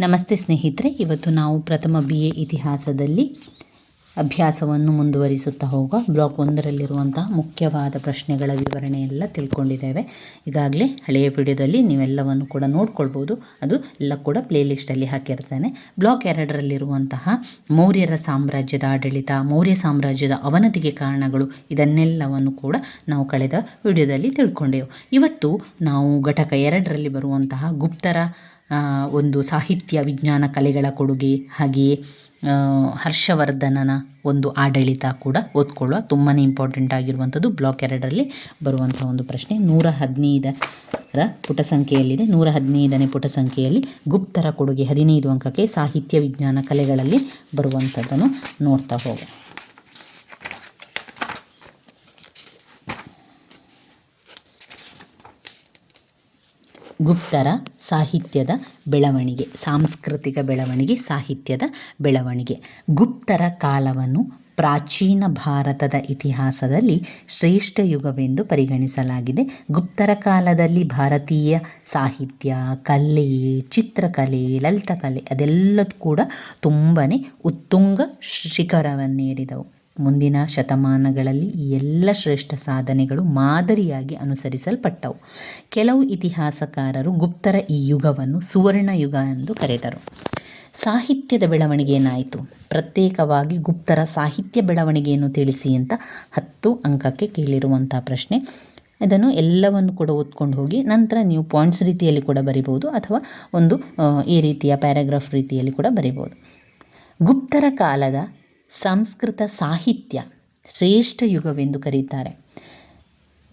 ನಮಸ್ತೆ ಸ್ನೇಹಿತರೆ, ಇವತ್ತು ನಾವು ಪ್ರಥಮ ಬಿ ಎ ಇತಿಹಾಸದಲ್ಲಿ ಅಭ್ಯಾಸವನ್ನು ಮುಂದುವರಿಸುತ್ತಾ ಹೋಗುವ ಬ್ಲಾಕ್ ಒಂದರಲ್ಲಿರುವಂತಹ ಮುಖ್ಯವಾದ ಪ್ರಶ್ನೆಗಳ ವಿವರಣೆ ಎಲ್ಲ ತಿಳ್ಕೊಂಡಿದ್ದೇವೆ. ಈಗಾಗಲೇ ಹಳೆಯ ವಿಡಿಯೋದಲ್ಲಿ ನೀವೆಲ್ಲವನ್ನು ಕೂಡ ನೋಡ್ಕೊಳ್ಬೋದು. ಅದು ಎಲ್ಲ ಕೂಡ ಪ್ಲೇಲಿಸ್ಟಲ್ಲಿ ಹಾಕಿರ್ತಾನೆ. ಬ್ಲಾಕ್ ಎರಡರಲ್ಲಿರುವಂತಹ ಮೌರ್ಯರ ಸಾಮ್ರಾಜ್ಯದ ಆಡಳಿತ, ಮೌರ್ಯ ಸಾಮ್ರಾಜ್ಯದ ಅವನತಿಗೆ ಕಾರಣಗಳು, ಇದನ್ನೆಲ್ಲವನ್ನು ಕೂಡ ನಾವು ಕಳೆದ ವಿಡಿಯೋದಲ್ಲಿ ತಿಳ್ಕೊಂಡೆವು. ಇವತ್ತು ನಾವು ಘಟಕ ಎರಡರಲ್ಲಿ ಬರುವಂತಹ ಗುಪ್ತರ ಒಂದು ಸಾಹಿತ್ಯ ವಿಜ್ಞಾನ ಕಲೆಗಳ ಕೊಡುಗೆ, ಹಾಗೆಯೇ ಹರ್ಷವರ್ಧನನ ಒಂದು ಆಡಳಿತ ಕೂಡ ಓದ್ಕೊಳ್ಳುವ ತುಂಬಾ ಇಂಪಾರ್ಟೆಂಟ್ ಆಗಿರುವಂಥದ್ದು. ಬ್ಲಾಕ್ ಎರಡರಲ್ಲಿ ಬರುವಂಥ ಒಂದು ಪ್ರಶ್ನೆ, ನೂರ ಹದಿನೈದರ ಪುಟ ಸಂಖ್ಯೆಯಲ್ಲಿದೆ ನೂರ ಹದಿನೈದನೇ ಪುಟ ಸಂಖ್ಯೆಯಲ್ಲಿ ಗುಪ್ತರ ಕೊಡುಗೆ ಹದಿನೈದು ಅಂಕಕ್ಕೆ ಸಾಹಿತ್ಯ ವಿಜ್ಞಾನ ಕಲೆಗಳಲ್ಲಿ ಬರುವಂಥದ್ದನ್ನು ನೋಡ್ತಾ ಹೋಗ ಗುಪ್ತರ ಸಾಹಿತ್ಯದ ಬೆಳವಣಿಗೆ, ಸಾಂಸ್ಕೃತಿಕ ಬೆಳವಣಿಗೆ, ಸಾಹಿತ್ಯದ ಬೆಳವಣಿಗೆ. ಗುಪ್ತರ ಕಾಲವನ್ನು ಪ್ರಾಚೀನ ಭಾರತದ ಇತಿಹಾಸದಲ್ಲಿ ಶ್ರೇಷ್ಠ ಯುಗವೆಂದು ಪರಿಗಣಿಸಲಾಗಿದೆ. ಗುಪ್ತರ ಕಾಲದಲ್ಲಿ ಭಾರತೀಯ ಸಾಹಿತ್ಯ, ಕಲೆ, ಚಿತ್ರಕಲೆ, ಲಲಿತಕಲೆ ಅದೆಲ್ಲದೂ ಕೂಡ ತುಂಬಾ ಉತ್ತುಂಗ ಶಿಖರವನ್ನೇರಿದವು. ಮುಂದಿನ ಶತಮಾನಗಳಲ್ಲಿ ಈ ಎಲ್ಲ ಶ್ರೇಷ್ಠ ಸಾಧನೆಗಳು ಮಾದರಿಯಾಗಿ ಅನುಸರಿಸಲ್ಪಟ್ಟವು. ಕೆಲವು ಇತಿಹಾಸಕಾರರು ಗುಪ್ತರ ಈ ಯುಗವನ್ನು ಸುವರ್ಣ ಯುಗ ಎಂದು ಕರೆದರು. ಸಾಹಿತ್ಯದ ಬೆಳವಣಿಗೆ ಏನಾಯಿತು ಪ್ರತ್ಯೇಕವಾಗಿ ಗುಪ್ತರ ಸಾಹಿತ್ಯ ಬೆಳವಣಿಗೆಯನ್ನು ತಿಳಿಸಿ ಅಂತ ಹತ್ತು ಅಂಕಕ್ಕೆ ಕೇಳಿರುವಂಥ ಪ್ರಶ್ನೆ. ಅದನ್ನು ಎಲ್ಲವನ್ನು ಕೂಡ ಓದ್ಕೊಂಡು ಹೋಗಿ ನಂತರ ನೀವು ಪಾಯಿಂಟ್ಸ್ ರೀತಿಯಲ್ಲಿ ಕೂಡ ಬರಿಬೋದು ಅಥವಾ ಒಂದು ಈ ರೀತಿಯ ಪ್ಯಾರಾಗ್ರಾಫ್ ರೀತಿಯಲ್ಲಿ ಕೂಡ ಬರಿಬೋದು. ಗುಪ್ತರ ಕಾಲದ ಸಂಸ್ಕೃತ ಸಾಹಿತ್ಯ ಶ್ರೇಷ್ಠ ಯುಗವೆಂದು ಕರೀತಾರೆ.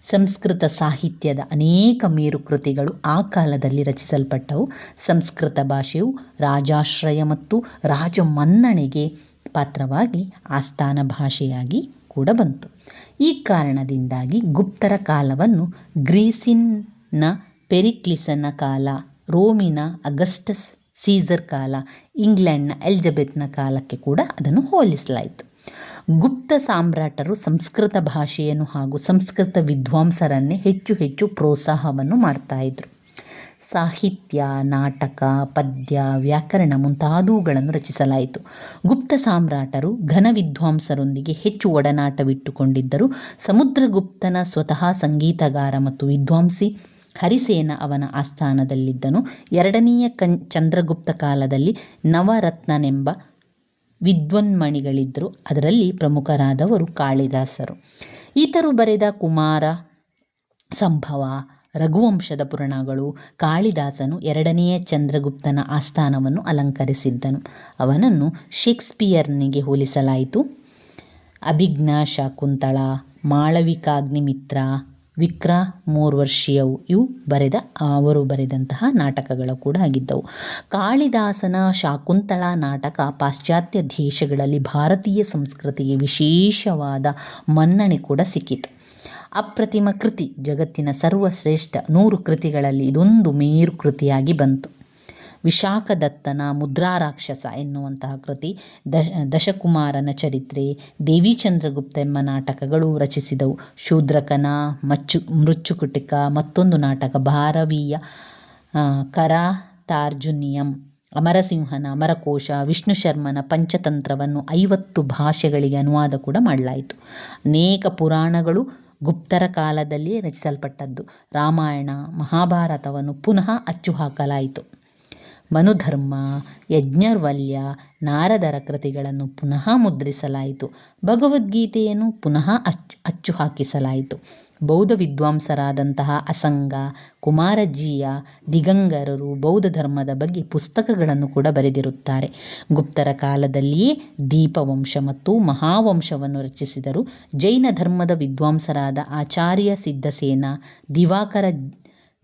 ಸಂಸ್ಕೃತ ಸಾಹಿತ್ಯದ ಅನೇಕ ಮೇರುಕೃತಿಗಳು ಆ ಕಾಲದಲ್ಲಿ ರಚಿಸಲ್ಪಟ್ಟವು. ಸಂಸ್ಕೃತ ಭಾಷೆಯು ರಾಜಾಶ್ರಯ ಮತ್ತು ರಾಜಮನ್ನಣೆಗೆ ಪಾತ್ರವಾಗಿ ಆಸ್ಥಾನ ಭಾಷೆಯಾಗಿ ಕೂಡ ಬಂತು. ಈ ಕಾರಣದಿಂದಾಗಿ ಗುಪ್ತರ ಕಾಲವನ್ನು ಗ್ರೀಸಿನ ಪೆರಿಕ್ಲಿಸನ ಕಾಲ, ರೋಮಿನ ಅಗಸ್ಟಸ್ ಸೀಸರ್ ಕಾಲ, ಇಂಗ್ಲೆಂಡ್ನ ಎಲಿಜಬೆತ್ನ ಕಾಲಕ್ಕೆ ಕೂಡ ಅದನ್ನು ಹೋಲಿಸಲಾಯಿತು. ಗುಪ್ತ ಸಾಮ್ರಾಟರು ಸಂಸ್ಕೃತ ಭಾಷೆಯನ್ನು ಹಾಗೂ ಸಂಸ್ಕೃತ ವಿದ್ವಾಂಸರನ್ನೇ ಹೆಚ್ಚು ಹೆಚ್ಚು ಪ್ರೋತ್ಸಾಹವನ್ನು ಮಾಡ್ತಾಯಿದ್ರು ಸಾಹಿತ್ಯ, ನಾಟಕ, ಪದ್ಯ, ವ್ಯಾಕರಣ ಮುಂತಾದವುಗಳನ್ನು ರಚಿಸಲಾಯಿತು. ಗುಪ್ತ ಸಾಮ್ರಾಟರು ಘನ ವಿದ್ವಾಂಸರೊಂದಿಗೆ ಹೆಚ್ಚು ಒಡನಾಟವಿಟ್ಟುಕೊಂಡಿದ್ದರು. ಸಮುದ್ರಗುಪ್ತನ ಸ್ವತಃ ಸಂಗೀತಗಾರ ಮತ್ತು ವಿದ್ವಾಂಸಿ. ಹರಿಸೇನ ಅವನ ಆಸ್ಥಾನದಲ್ಲಿದ್ದನು. ಎರಡನೆಯ ಕನ್ ಚಂದ್ರಗುಪ್ತ ಕಾಲದಲ್ಲಿ ನವರತ್ನನೆಂಬ ವಿದ್ವನ್ಮಣಿಗಳಿದ್ದರು. ಅದರಲ್ಲಿ ಪ್ರಮುಖರಾದವರು ಕಾಳಿದಾಸರು. ಈತರು ಬರೆದ ಕುಮಾರ, ಸಂಭವ, ರಘುವಂಶದ ಪುರಾಣಗಳು, ಕಾಳಿದಾಸನು ಎರಡನೆಯ ಚಂದ್ರಗುಪ್ತನ ಆಸ್ಥಾನವನ್ನು ಅಲಂಕರಿಸಿದ್ದನು. ಅವನನ್ನು ಶೇಕ್ಸ್ಪಿಯರ್ನಿಗೆ ಹೋಲಿಸಲಾಯಿತು. ಅಭಿಜ್ಞಾ ಶಾಕುಂತಳ ಮಾಳವಿಕಾಗ್ನಿಮಿತ್ರ ವಿಕ್ರ, ಮೂರ್ವರ್ಷಿಯವು, ಇವು ಬರೆದ, ಅವರು ಬರೆದಂತಹ ನಾಟಕಗಳು ಕೂಡ ಆಗಿದ್ದವು. ಕಾಳಿದಾಸನ ಶಾಕುಂತಳ ನಾಟಕ ಪಾಶ್ಚಾತ್ಯ ದೇಶಗಳಲ್ಲಿ ಭಾರತೀಯ ಸಂಸ್ಕೃತಿಗೆ ವಿಶೇಷವಾದ ಮನ್ನಣೆ ಕೂಡ ಸಿಕ್ಕಿತು. ಅಪ್ರತಿಮ ಕೃತಿ, ಜಗತ್ತಿನ ಸರ್ವಶ್ರೇಷ್ಠ ನೂರು ಕೃತಿಗಳಲ್ಲಿ ಇದೊಂದು ಮೇರು ಕೃತಿಯಾಗಿ ಬಂತು. ವಿಶಾಖದತ್ತನ ಮುದ್ರಾರಾಕ್ಷಸ ಎನ್ನುವಂತಹ ಕೃತಿ ದಶ ದಶಕುಮಾರನ ಚರಿತ್ರೆ, ದೇವಿಚಂದ್ರಗುಪ್ತ ಎಂಬ ನಾಟಕಗಳು ರಚಿಸಿದವು. ಶೂದ್ರಕನ, ಮಚ್ಚು, ಮೃಚ್ಚುಕುಟಿಕ, ಮತ್ತೊಂದು ನಾಟಕ, ಭಾರವೀಯ ಕರಾ ಕರಾತಾರ್ಜುನಿಯಂ, ಅಮರಸಿಂಹನ, ಅಮರಕೋಶ ವಿಷ್ಣು ಶರ್ಮನ ಪಂಚತಂತ್ರವನ್ನು ಐವತ್ತು ಭಾಷೆಗಳಿಗೆ ಅನುವಾದ ಕೂಡ ಮಾಡಲಾಯಿತು. ಅನೇಕ ಪುರಾಣಗಳು ಗುಪ್ತರ ಕಾಲದಲ್ಲಿಯೇ ರಚಿಸಲ್ಪಟ್ಟದ್ದು. ರಾಮಾಯಣ, ಮಹಾಭಾರತವನ್ನು ಪುನಃ ಅಚ್ಚು ಹಾಕಲಾಯಿತು ಮನುಧರ್ಮ ಯಜ್ಞರ್ವಲ್ಯ ನಾರದರ ಕೃತಿಗಳನ್ನು ಪುನಃ ಮುದ್ರಿಸಲಾಯಿತು. ಭಗವದ್ಗೀತೆಯನ್ನು ಪುನಃ ಅಚ್ಚು ಅಚ್ಚು ಹಾಕಿಸಲಾಯಿತು ಬೌದ್ಧ ವಿದ್ವಾಂಸರಾದಂತಹ ಅಸಂಗ ಕುಮಾರಜ್ಜೀಯ ದಿಗಂಗರರು ಬೌದ್ಧ ಧರ್ಮದ ಬಗ್ಗೆ ಪುಸ್ತಕಗಳನ್ನು ಕೂಡ ಬರೆದಿರುತ್ತಾರೆ. ಗುಪ್ತರ ಕಾಲದಲ್ಲಿಯೇ ದೀಪವಂಶ ಮತ್ತು ಮಹಾವಂಶವನ್ನು ರಚಿಸಿದರು. ಜೈನ ಧರ್ಮದ ವಿದ್ವಾಂಸರಾದ ಆಚಾರ್ಯ ಸಿದ್ಧಸೇನ, ದಿವಾಕರ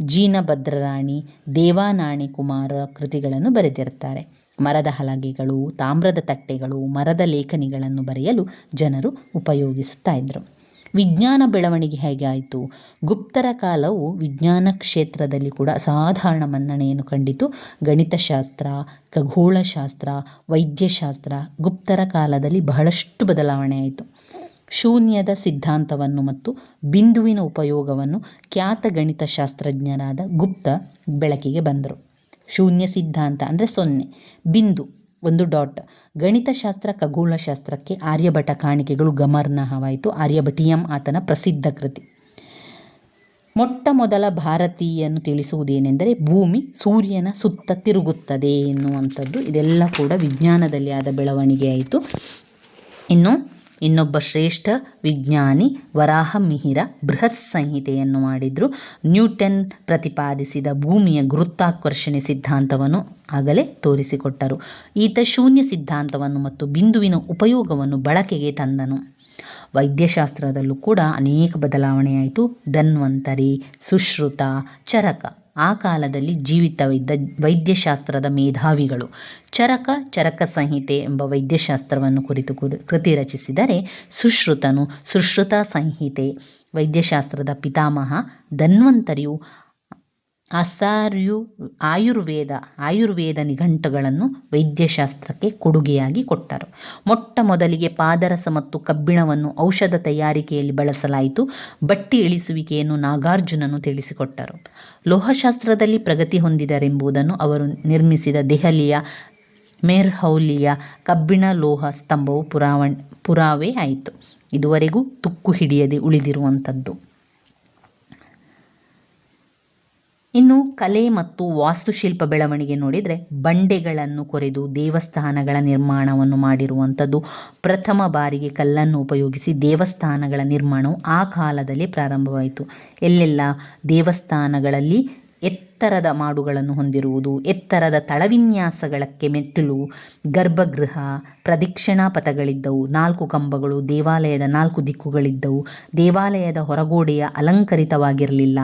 ಜೀನಭದ್ರರಾಣಿ, ದೇವಾನಾಣಿ ಕುಮಾರ ಕೃತಿಗಳನ್ನು ಬರೆದಿರುತ್ತಾರೆ. ಮರದ ಹಲಗೆಗಳು, ತಾಮ್ರದ ತಟ್ಟೆಗಳು, ಮರದ ಲೇಖನಿಗಳನ್ನು ಬರೆಯಲು ಜನರು ಉಪಯೋಗಿಸುತ್ತಾ ಇದ್ದರು. ವಿಜ್ಞಾನ ಬೆಳವಣಿಗೆ ಹೇಗೆ ಆಯಿತು? ಗುಪ್ತರ ಕಾಲವು ವಿಜ್ಞಾನ ಕ್ಷೇತ್ರದಲ್ಲಿ ಕೂಡ ಅಸಾಧಾರಣ ಮನ್ನಣೆಯನ್ನು ಕಂಡಿತು. ಗಣಿತಶಾಸ್ತ್ರ, ಖಗೋಳಶಾಸ್ತ್ರ, ವೈದ್ಯಶಾಸ್ತ್ರ, ಗುಪ್ತರ ಕಾಲದಲ್ಲಿ ಬಹಳಷ್ಟು ಬದಲಾವಣೆ ಆಯಿತು. ಶೂನ್ಯದ ಸಿದ್ಧಾಂತವನ್ನು ಮತ್ತು ಬಿಂದುವಿನ ಉಪಯೋಗವನ್ನು ಖ್ಯಾತ ಗಣಿತಶಾಸ್ತ್ರಜ್ಞರಾದ ಗುಪ್ತ ಬೆಳಕಿಗೆ ಬಂದರು. ಶೂನ್ಯ ಸಿದ್ಧಾಂತ ಅಂದರೆ ಸೊನ್ನೆ, ಬಿಂದು, ಒಂದು ಡಾಟ್. ಗಣಿತಶಾಸ್ತ್ರ ಖಗೋಳಶಾಸ್ತ್ರಕ್ಕೆ ಆರ್ಯಭಟ ಕಾಣಿಕೆಗಳು ಗಮರ್ನಹವಾಯಿತು ಆರ್ಯಭಟಿಯಂ ಆತನ ಪ್ರಸಿದ್ಧ ಕೃತಿ. ಮೊಟ್ಟ ಮೊದಲ ಭಾರತೀಯನ್ನು ತಿಳಿಸುವುದೇನೆಂದರೆ ಭೂಮಿ ಸೂರ್ಯನ ಸುತ್ತ ತಿರುಗುತ್ತದೆ ಎನ್ನುವಂಥದ್ದು. ಇದೆಲ್ಲ ಕೂಡ ವಿಜ್ಞಾನದಲ್ಲಿ ಆದ ಬೆಳವಣಿಗೆ ಆಯಿತು. ಇನ್ನು ಇನ್ನೊಬ್ಬ ಶ್ರೇಷ್ಠ ವಿಜ್ಞಾನಿ ವರಾಹ ಮಿಹಿರ ಬೃಹತ್ ಸಂಹಿತೆಯನ್ನು ಮಾಡಿದರು. ನ್ಯೂಟನ್ ಪ್ರತಿಪಾದಿಸಿದ ಭೂಮಿಯ ಗುರುತ್ವಾಕರ್ಷಣೆ ಸಿದ್ಧಾಂತವನ್ನು ಆಗಲೇ ತೋರಿಸಿಕೊಟ್ಟರು. ಈತ ಶೂನ್ಯ ಸಿದ್ಧಾಂತವನ್ನು ಮತ್ತು ಬಿಂದುವಿನ ಉಪಯೋಗವನ್ನು ಬಳಕೆಗೆ ತಂದನು. ವೈದ್ಯಶಾಸ್ತ್ರದಲ್ಲೂ ಕೂಡ ಅನೇಕ ಬದಲಾವಣೆಯಾಯಿತು. ಧನ್ವಂತರಿ, ಸುಶ್ರುತ, ಚರಕ. ಆ ಕಾಲದಲ್ಲಿ ಜೀವಿತವಿದ್ದ ವೈದ್ಯಶಾಸ್ತ್ರದ ಮೇಧಾವಿಗಳು. ಚರಕ ಚರಕ ಸಂಹಿತೆ ಎಂಬ ವೈದ್ಯಶಾಸ್ತ್ರವನ್ನು ಕುರಿತು ಕುರು, ಕೃತಿ ರಚಿಸಿದರೆ ಸುಶ್ರುತನು ಸುಶ್ರುತ ಸಂಹಿತೆ, ವೈದ್ಯಶಾಸ್ತ್ರದ ಪಿತಾಮಹ ಧನ್ವಂತರಿಯು ಆಸಾರ್ಯು ಆಯುರ್ವೇದ ಆಯುರ್ವೇದ ನಿಘಂಟುಗಳನ್ನು ವೈದ್ಯಶಾಸ್ತ್ರಕ್ಕೆ ಕೊಡುಗೆಯಾಗಿ ಕೊಟ್ಟರು. ಮೊಟ್ಟ ಮೊದಲಿಗೆ ಪಾದರಸ ಮತ್ತು ಕಬ್ಬಿಣವನ್ನು ಔಷಧ ತಯಾರಿಕೆಯಲ್ಲಿ ಬಳಸಲಾಯಿತು. ಬಟ್ಟಿ ಇಳಿಸುವಿಕೆಯನ್ನು ನಾಗಾರ್ಜುನನು ತಿಳಿಸಿಕೊಟ್ಟರು. ಲೋಹಶಾಸ್ತ್ರದಲ್ಲಿ ಪ್ರಗತಿ ಹೊಂದಿದರೆಂಬುದನ್ನು ಅವರು ನಿರ್ಮಿಸಿದ ದೆಹಲಿಯ ಮೇರ್ಹೌಲಿಯ ಕಬ್ಬಿಣ ಲೋಹ ಸ್ತಂಭವು ಪುರಾವಣ್, ಪುರಾವೆ ಆಯಿತು. ಇದುವರೆಗೂ ತುಕ್ಕು ಹಿಡಿಯದೆ ಉಳಿದಿರುವಂಥದ್ದು. ಇನ್ನು ಕಲೆ ಮತ್ತು ವಾಸ್ತುಶಿಲ್ಪ ಬೆಳವಣಿಗೆ ನೋಡಿದರೆ ಬಂಡೆಗಳನ್ನು ಕೊರೆದು ದೇವಸ್ಥಾನಗಳ ನಿರ್ಮಾಣವನ್ನು ಮಾಡಿರುವಂಥದ್ದು ಪ್ರಥಮ ಬಾರಿಗೆ ಕಲ್ಲನ್ನು ಉಪಯೋಗಿಸಿ ದೇವಸ್ಥಾನಗಳ ನಿರ್ಮಾಣವು ಆ ಕಾಲದಲ್ಲಿ ಪ್ರಾರಂಭವಾಯಿತು. ಎಲ್ಲೆಲ್ಲ ದೇವಸ್ಥಾನಗಳಲ್ಲಿ ಎತ್ತರದ ಮಾಡುಗಳನ್ನು ಹೊಂದಿರುವುದು, ಎತ್ತರದ ತಳವಿನ್ಯಾಸಗಳಕ್ಕೆ ಮೆಟ್ಟಿಲು, ಗರ್ಭಗೃಹ, ಪ್ರದಕ್ಷಿಣಾ ಪಥಗಳಿದ್ದವು, ನಾಲ್ಕು ಕಂಬಗಳು, ದೇವಾಲಯದ ನಾಲ್ಕು ದಿಕ್ಕುಗಳಿದ್ದವು, ದೇವಾಲಯದ ಹೊರಗೋಡೆಯ ಅಲಂಕರಿತವಾಗಿರಲಿಲ್ಲ.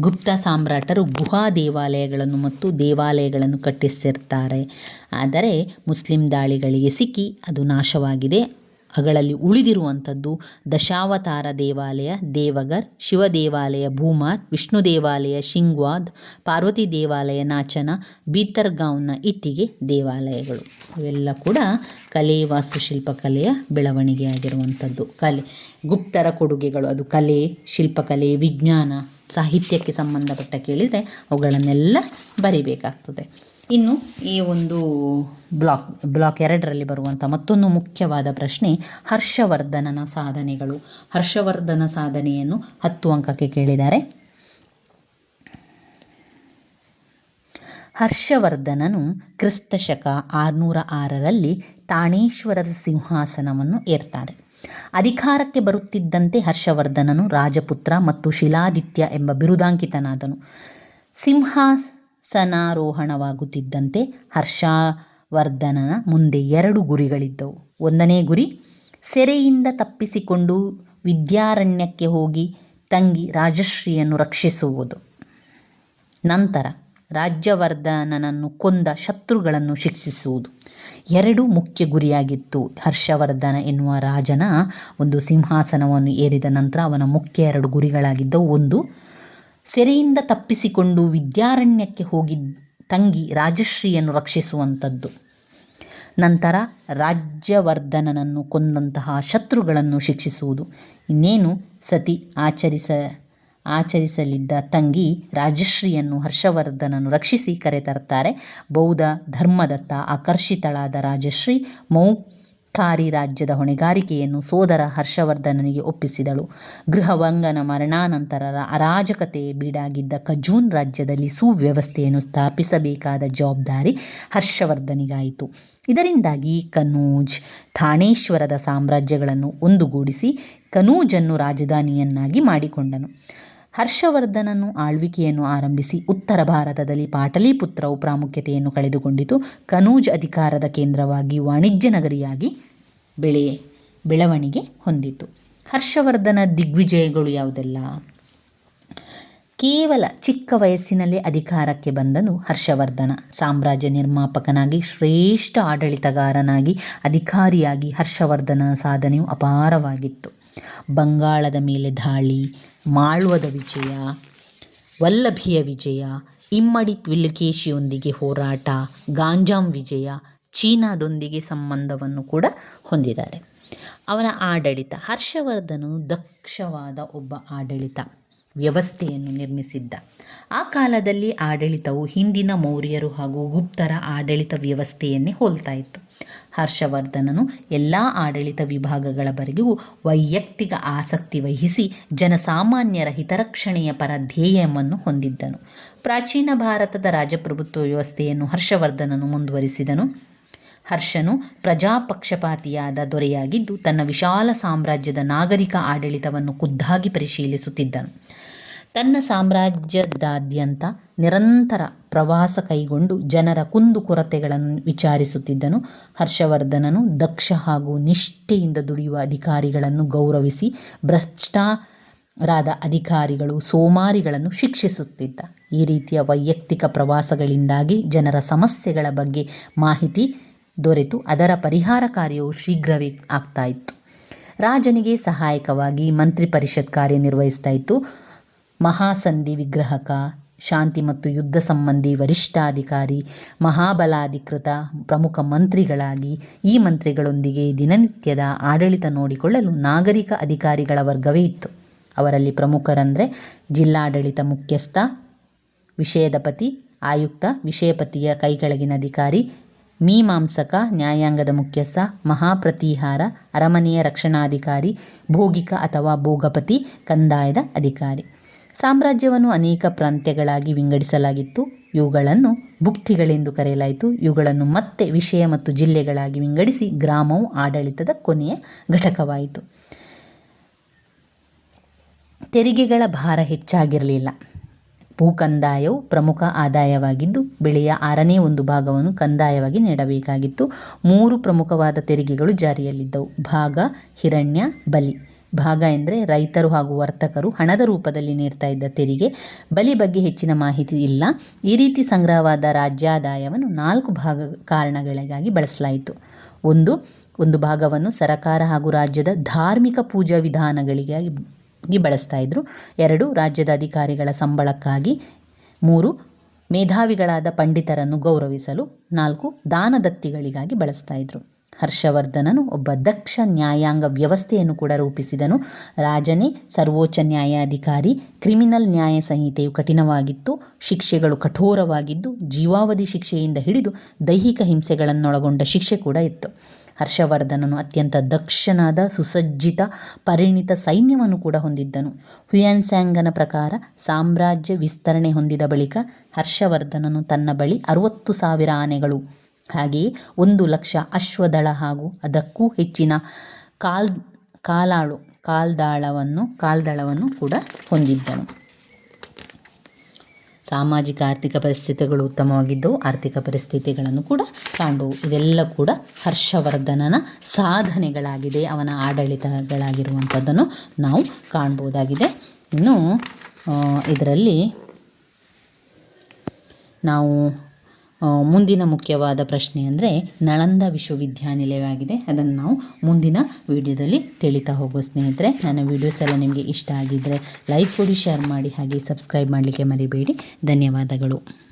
ಗುಪ್ತ ಸಾಮ್ರಾಟರು ಗುಹಾ ದೇವಾಲಯಗಳನ್ನು ಮತ್ತು ದೇವಾಲಯಗಳನ್ನು ಕಟ್ಟಿಸಿರ್ತಾರೆ. ಆದರೆ ಮುಸ್ಲಿಂ ದಾಳಿಗಳಿಗೆ ಸಿಕ್ಕಿ ಅದು ನಾಶವಾಗಿದೆ. ಅಗಳಲ್ಲಿ ಉಳಿದಿರುವಂಥದ್ದು ದಶಾವತಾರ ದೇವಾಲಯ ದೇವಗರ್ ಶಿವ ದೇವಾಲಯ ಭೂಮಾರ್, ವಿಷ್ಣು ದೇವಾಲಯ ಶಿಂಗ್ವಾದ್, ಪಾರ್ವತಿ ದೇವಾಲಯ ನಾಚನ ಬೀತರ್ಗಾಂವ್ನ ಇಟ್ಟಿಗೆ ದೇವಾಲಯಗಳು. ಇವೆಲ್ಲ ಕೂಡ ಕಲೆ ವಾಸ್ತುಶಿಲ್ಪ ಕಲೆಯ ಬೆಳವಣಿಗೆಯಾಗಿರುವಂಥದ್ದು. ಕಲೆ, ಗುಪ್ತರ ಕೊಡುಗೆಗಳು ಅದು ಕಲೆ, ಶಿಲ್ಪಕಲೆ, ವಿಜ್ಞಾನ ಸಾಹಿತ್ಯಕ್ಕೆ ಸಂಬಂಧಪಟ್ಟ ಕೇಳಿದರೆ ಅವುಗಳನ್ನೆಲ್ಲ ಬರಿಬೇಕಾಗ್ತದೆ. ಇನ್ನು ಈ ಒಂದು ಬ್ಲಾಕ್ ಬ್ಲಾಕ್ ಎರಡರಲ್ಲಿ ಬರುವಂಥ ಮತ್ತೊಂದು ಮುಖ್ಯವಾದ ಪ್ರಶ್ನೆ, ಹರ್ಷವರ್ಧನನ ಸಾಧನೆಗಳು. ಹರ್ಷವರ್ಧನ ಸಾಧನೆಯನ್ನು ಹತ್ತು ಅಂಕಕ್ಕೆ ಕೇಳಿದ್ದಾರೆ. ಹರ್ಷವರ್ಧನನು ಕ್ರಿಸ್ತಶಕ ಆರುನೂರ ಆರರಲ್ಲಿ ತಾಣೇಶ್ವರದ ಸಿಂಹಾಸನವನ್ನು ಏರ್ತಾರೆ. ಅಧಿಕಾರಕ್ಕೆ ಬರುತ್ತಿದ್ದಂತೆ ಹರ್ಷವರ್ಧನನು ರಾಜಪುತ್ರ ಮತ್ತು ಶಿಲಾದಿತ್ಯ ಎಂಬ ಬಿರುದಾಂಕಿತನಾದನು. ಸಿಂಹಾಸನಾರೋಹಣವಾಗುತ್ತಿದ್ದಂತೆ ಹರ್ಷವರ್ಧನನ ಮುಂದೆ ಎರಡು ಗುರಿಗಳಿದ್ದವು. ಒಂದನೇ ಗುರಿ, ಸೆರೆಯಿಂದ ತಪ್ಪಿಸಿಕೊಂಡು ವಿದ್ಯಾರಣ್ಯಕ್ಕೆ ಹೋಗಿ ತಂಗಿ ರಾಜಶ್ರೀಯನ್ನು ರಕ್ಷಿಸುವುದು. ನಂತರ ರಾಜ್ಯವರ್ಧನನನ್ನು ಕೊಂದ ಶತ್ರುಗಳನ್ನು ಶಿಕ್ಷಿಸುವುದು ಎರಡು ಮುಖ್ಯ ಗುರಿಯಾಗಿತ್ತು. ಹರ್ಷವರ್ಧನ ಎನ್ನುವ ರಾಜನ ಒಂದು ಸಿಂಹಾಸನವನ್ನು ಏರಿದ ನಂತರ ಅವನ ಮುಖ್ಯ ಎರಡು ಗುರಿಗಳಾಗಿದ್ದವು. ಒಂದು, ಸೆರೆಯಿಂದ ತಪ್ಪಿಸಿಕೊಂಡು ವಿದ್ಯಾರಣ್ಯಕ್ಕೆ ಹೋಗಿ ತಂಗಿ ರಾಜಶ್ರೀಯನ್ನು ರಕ್ಷಿಸುವಂಥದ್ದು. ನಂತರ ರಾಜ್ಯವರ್ಧನನನ್ನು ಕೊಂದಂತಹ ಶತ್ರುಗಳನ್ನು ಶಿಕ್ಷಿಸುವುದು. ಇನ್ನೇನು, ಸತಿ ಆಚರಿಸ ಆಚರಿಸಲಿದ್ದ ತಂಗಿ ರಾಜಶ್ರೀಯನ್ನು ಹರ್ಷವರ್ಧನನು ರಕ್ಷಿಸಿ ಕರೆತರ್ತಾರೆ ಬೌದ್ಧ ಧರ್ಮದತ್ತ ಆಕರ್ಷಿತಳಾದ ರಾಜಶ್ರೀ ಮೌಖಾರಿ ರಾಜ್ಯದ ಹೊಣೆಗಾರಿಕೆಯನ್ನು ಸೋದರ ಹರ್ಷವರ್ಧನನಿಗೆ ಒಪ್ಪಿಸಿದಳು. ಗೃಹವಂಗನ ಮರಣಾನಂತರ ಅರಾಜಕತೆ ಬೀಡಾಗಿದ್ದ ಕಜೂನ್ ರಾಜ್ಯದಲ್ಲಿ ಸುವ್ಯವಸ್ಥೆಯನ್ನು ಸ್ಥಾಪಿಸಬೇಕಾದ ಜವಾಬ್ದಾರಿ ಹರ್ಷವರ್ಧನಿಗಾಯಿತು. ಇದರಿಂದಾಗಿ ಕನೂಜ್ ಥಾಣೇಶ್ವರದ ಸಾಮ್ರಾಜ್ಯಗಳನ್ನು ಒಂದುಗೂಡಿಸಿ ಕನೂಜನ್ನು ರಾಜಧಾನಿಯನ್ನಾಗಿ ಮಾಡಿಕೊಂಡನು. ಹರ್ಷವರ್ಧನನು ಆಳ್ವಿಕೆಯನ್ನು ಆರಂಭಿಸಿ ಉತ್ತರ ಭಾರತದಲ್ಲಿ ಪಾಟಲಿಪುತ್ರವು ಪ್ರಾಮುಖ್ಯತೆಯನ್ನು ಕಳೆದುಕೊಂಡಿತು. ಕನೂಜ್ ಅಧಿಕಾರದ ಕೇಂದ್ರವಾಗಿ ವಾಣಿಜ್ಯ ನಗರಿಯಾಗಿ ಬೆಳೆ, ಬೆಳವಣಿಗೆ ಹೊಂದಿತು. ಹರ್ಷವರ್ಧನ ದಿಗ್ವಿಜಯಗಳು ಯಾವುದೆಲ್ಲ? ಕೇವಲ ಚಿಕ್ಕ ವಯಸ್ಸಿನಲ್ಲೇ ಅಧಿಕಾರಕ್ಕೆ ಬಂದನು ಹರ್ಷವರ್ಧನ. ಸಾಮ್ರಾಜ್ಯ ನಿರ್ಮಾಪಕನಾಗಿ, ಶ್ರೇಷ್ಠ ಆಡಳಿತಗಾರನಾಗಿ, ಅಧಿಕಾರಿಯಾಗಿ ಹರ್ಷವರ್ಧನ ಸಾಧನೆಯು ಅಪಾರವಾಗಿತ್ತು. ಬಂಗಾಳದ ಮೇಲೆ ದಾಳಿ ಮಾಳ್ವದ ವಿಜಯ, ವಲ್ಲಭಿಯ ವಿಜಯ, ಇಮ್ಮಡಿ ಪಿಲಿಕೇಶಿಯೊಂದಿಗೆ ಹೋರಾಟ, ಗಾಂಜಾಂ ವಿಜಯ, ಚೀನಾದೊಂದಿಗೆ ಸಂಬಂಧವನ್ನು ಕೂಡ ಹೊಂದಿದ್ದಾರೆ. ಅವನ ಆಡಳಿತ ಹರ್ಷವರ್ಧನನು ದಕ್ಷವಾದ ಒಬ್ಬ ಆಡಳಿತ. ವ್ಯವಸ್ಥೆಯನ್ನು ನಿರ್ಮಿಸಿದ್ದ. ಆ ಕಾಲದಲ್ಲಿ ಆಡಳಿತವು ಹಿಂದಿನ ಮೌರ್ಯರು ಹಾಗೂ ಗುಪ್ತರ ಆಡಳಿತ ವ್ಯವಸ್ಥೆಯನ್ನೇ ಹೋಲ್ತಾ ಇತ್ತು. ಹರ್ಷವರ್ಧನನು ಎಲ್ಲ ಆಡಳಿತ ವಿಭಾಗಗಳ ಬಗೆಗೂ ವೈಯಕ್ತಿಕ ಆಸಕ್ತಿ ವಹಿಸಿ ಜನಸಾಮಾನ್ಯರ ಹಿತರಕ್ಷಣೆಯ ಪರ ಧ್ಯೇಯವನ್ನು ಹೊಂದಿದ್ದನು. ಪ್ರಾಚೀನ ಭಾರತದ ರಾಜಪ್ರಭುತ್ವ ವ್ಯವಸ್ಥೆಯನ್ನು ಹರ್ಷವರ್ಧನನು ಮುಂದುವರಿಸಿದನು. ಹರ್ಷನು ಪ್ರಜಾಪಕ್ಷಪಾತಿಯಾದ ದೊರೆಯಾಗಿದ್ದು ತನ್ನ ವಿಶಾಲ ಸಾಮ್ರಾಜ್ಯದ ನಾಗರಿಕ ಆಡಳಿತವನ್ನು ಖುದ್ದಾಗಿ ಪರಿಶೀಲಿಸುತ್ತಿದ್ದನು. ತನ್ನ ಸಾಮ್ರಾಜ್ಯದಾದ್ಯಂತ ನಿರಂತರ ಪ್ರವಾಸ ಕೈಗೊಂಡು ಜನರ ಕುಂದುಕೊರತೆಗಳನ್ನು ವಿಚಾರಿಸುತ್ತಿದ್ದನು. ಹರ್ಷವರ್ಧನನು ದಕ್ಷ ಹಾಗೂ ನಿಷ್ಠೆಯಿಂದ ದುಡಿಯುವ ಅಧಿಕಾರಿಗಳನ್ನು ಗೌರವಿಸಿ ಭ್ರಷ್ಟರಾದ ಅಧಿಕಾರಿಗಳು ಸೋಮಾರಿಗಳನ್ನು ಶಿಕ್ಷಿಸುತ್ತಿದ್ದ. ಈ ರೀತಿಯ ವೈಯಕ್ತಿಕ ಪ್ರವಾಸಗಳಿಂದಾಗಿ ಜನರ ಸಮಸ್ಯೆಗಳ ಬಗ್ಗೆ ಮಾಹಿತಿ ದೊರೆತು. ಅದರ ಪರಿಹಾರ ಕಾರ್ಯವು ಶೀಘ್ರವೇ ಆಗ್ತಾ ಇತ್ತು. ರಾಜನಿಗೆ ಸಹಾಯಕವಾಗಿ ಮಂತ್ರಿ ಪರಿಷತ್ ಕಾರ್ಯನಿರ್ವಹಿಸ್ತಾ ಇತ್ತು. ಮಹಾಸಂಧಿ ವಿಗ್ರಹಕ, ಶಾಂತಿ ಮತ್ತು ಯುದ್ಧ ಸಂಬಂಧಿ ವರಿಷ್ಠಾಧಿಕಾರಿ, ಮಹಾಬಲಾಧಿಕೃತ ಪ್ರಮುಖ ಮಂತ್ರಿಗಳಾಗಿ ಈ ಮಂತ್ರಿಗಳೊಂದಿಗೆ ದಿನನಿತ್ಯದ ಆಡಳಿತ ನೋಡಿಕೊಳ್ಳಲು ನಾಗರಿಕ ಅಧಿಕಾರಿಗಳ ವರ್ಗವೇ ಇತ್ತು. ಅವರಲ್ಲಿ ಪ್ರಮುಖರಂದರೆ ಜಿಲ್ಲಾಡಳಿತ ಮುಖ್ಯಸ್ಥ ವಿಷಯದಪತಿ ಆಯುಕ್ತ, ವಿಷಯಪತಿಯ ಕೈಕೆಳಗಿನ ಅಧಿಕಾರಿ ಮೀಮಾಂಸಕ, ನ್ಯಾಯಾಂಗದ ಮುಖ್ಯಸ್ಥ, ಮಹಾಪ್ರತಿಹಾರ, ಅರಮನೆಯ ರಕ್ಷಣಾಧಿಕಾರಿ, ಭೋಗಿಕ ಅಥವಾ ಭೋಗಪತಿ, ಕಂದಾಯದ ಅಧಿಕಾರಿ. ಸಾಮ್ರಾಜ್ಯವನ್ನು ಅನೇಕ ಪ್ರಾಂತ್ಯಗಳಾಗಿ ವಿಂಗಡಿಸಲಾಗಿತ್ತು. ಇವುಗಳನ್ನು ಭುಕ್ತಿಗಳೆಂದು ಕರೆಯಲಾಯಿತು. ಇವುಗಳನ್ನು ಮತ್ತೆ ವಿಷಯ ಮತ್ತು ಜಿಲ್ಲೆಗಳಾಗಿ ವಿಂಗಡಿಸಿ ಗ್ರಾಮವು ಆಡಳಿತದ ಕೊನೆಯ ಘಟಕವಾಯಿತು. ತೆರಿಗೆಗಳ ಭಾರ ಹೆಚ್ಚಾಗಿರಲಿಲ್ಲ. ಭೂಕಂದಾಯವು ಪ್ರಮುಖ ಆದಾಯವಾಗಿದ್ದು, ಬೆಳೆಯ ಆರನೇ ಒಂದು ಭಾಗವನ್ನು ಕಂದಾಯವಾಗಿ ನೀಡಬೇಕಾಗಿತ್ತು. ಮೂರು ಪ್ರಮುಖವಾದ ತೆರಿಗೆಗಳು ಜಾರಿಯಲ್ಲಿದ್ದವು. ಭಾಗ, ಹಿರಣ್ಯ, ಬಲಿ. ಭಾಗ ಎಂದರೆ ರೈತರು ಹಾಗೂ ವರ್ತಕರು ಹಣದ ರೂಪದಲ್ಲಿ ನೀಡ್ತಾ ಇದ್ದ ತೆರಿಗೆ. ಬಲಿ ಬಗ್ಗೆ ಹೆಚ್ಚಿನ ಮಾಹಿತಿ ಇಲ್ಲ. ಈ ರೀತಿ ಸಂಗ್ರಹವಾದ ರಾಜ್ಯಾದಾಯವನ್ನು ನಾಲ್ಕು ಭಾಗ ಕಾರಣಗಳಿಗಾಗಿ ಬಳಸಲಾಯಿತು. ಒಂದು ಒಂದು ಭಾಗವನ್ನು ಸರಕಾರ ಹಾಗೂ ರಾಜ್ಯದ ಧಾರ್ಮಿಕ ಪೂಜಾ ವಿಧಾನಗಳಿಗಾಗಿ ಬಳಸ್ತಾ ಇದ್ರು. ಎರಡು, ರಾಜ್ಯದ ಅಧಿಕಾರಿಗಳ ಸಂಬಳಕ್ಕಾಗಿ. ಮೂರು, ಮೇಧಾವಿಗಳಾದ ಪಂಡಿತರನ್ನು ಗೌರವಿಸಲು. ನಾಲ್ಕು, ದಾನದತ್ತಿಗಳಿಗಾಗಿ ಬಳಸ್ತಾ ಇದ್ರು. ಹರ್ಷವರ್ಧನನು ಒಬ್ಬ ದಕ್ಷ ನ್ಯಾಯಾಂಗ ವ್ಯವಸ್ಥೆಯನ್ನು ಕೂಡ ರೂಪಿಸಿದನು. ರಾಜನೇ, ಸರ್ವೋಚ್ಚ ನ್ಯಾಯಾಧಿಕಾರಿ, ಕ್ರಿಮಿನಲ್ ನ್ಯಾಯ ಸಂಹಿತೆಯು ಕಠಿಣವಾಗಿತ್ತು. ಶಿಕ್ಷೆಗಳು ಕಠೋರವಾಗಿದ್ದು, ಜೀವಾವಧಿ ಶಿಕ್ಷೆಯಿಂದ ಹಿಡಿದು ದೈಹಿಕ ಹಿಂಸೆಗಳನ್ನೊಳಗೊಂಡ ಶಿಕ್ಷೆ ಕೂಡ ಇತ್ತು. ಹರ್ಷವರ್ಧನನು ಅತ್ಯಂತ ದಕ್ಷನಾದ, ಸುಸಜ್ಜಿತ, ಪರಿಣಿತ ಸೈನ್ಯವನ್ನು ಕೂಡ ಹೊಂದಿದ್ದನು. ಹುಯಾನ್ಸ್ಯಾಂಗನ ಪ್ರಕಾರ ಸಾಮ್ರಾಜ್ಯ ವಿಸ್ತರಣೆ ಹೊಂದಿದ ಬಳಿಕ ಹರ್ಷವರ್ಧನನು ತನ್ನ ಬಳಿ ಅರುವತ್ತು ಸಾವಿರ ಆನೆಗಳು. ಹಾಗೆಯೇ ಒಂದು ಲಕ್ಷ ಅಶ್ವದಳ ಹಾಗೂ ಅದಕ್ಕೂ ಹೆಚ್ಚಿನ ಕಾಲ್, ಕಾಲಾಳು, ಕಾಲ್ದಾಳವನ್ನು, ಕಾಲ್ದಳವನ್ನು ಕೂಡ ಹೊಂದಿದ್ದನು. ಸಾಮಾಜಿಕ, ಆರ್ಥಿಕ ಪರಿಸ್ಥಿತಿಗಳು ಉತ್ತಮವಾಗಿದ್ದವು ಆರ್ಥಿಕ ಪರಿಸ್ಥಿತಿಗಳನ್ನು ಕೂಡ ಕಾಣಬಹುದು ಇದೆಲ್ಲ ಕೂಡ ಹರ್ಷವರ್ಧನನ ಸಾಧನೆಗಳಾಗಿದೆ. ಅವನ ಆಡಳಿತಗಳಾಗಿರುವಂಥದ್ದನ್ನು ನಾವು ಕಾಣ್ಬೋದಾಗಿದೆ ಇನ್ನು ಇದರಲ್ಲಿ ನಾವು ಮುಂದಿನ ಮುಖ್ಯವಾದ ಪ್ರಶ್ನೆ ಅಂದರೆ ನಳಂದ ವಿಶ್ವವಿದ್ಯಾನಿಲಯವಾಗಿದೆ. ಅದನ್ನು ನಾವು ಮುಂದಿನ ವಿಡಿಯೋದಲ್ಲಿ ತಿಳಿತಾ ಹೋಗೋ ಸ್ನೇಹಿತರೆ, ನನ್ನ ವಿಡಿಯೋಸ್ ಎಲ್ಲ ನಿಮಗೆ ಇಷ್ಟ ಆಗಿದ್ದರೆ ಲೈಕ್ ಕೊಡಿ, ಶೇರ್ ಮಾಡಿ, ಹಾಗೆ ಸಬ್ಸ್ಕ್ರೈಬ್ ಮಾಡಲಿಕ್ಕೆ ಮರಿಬೇಡಿ. ಧನ್ಯವಾದಗಳು.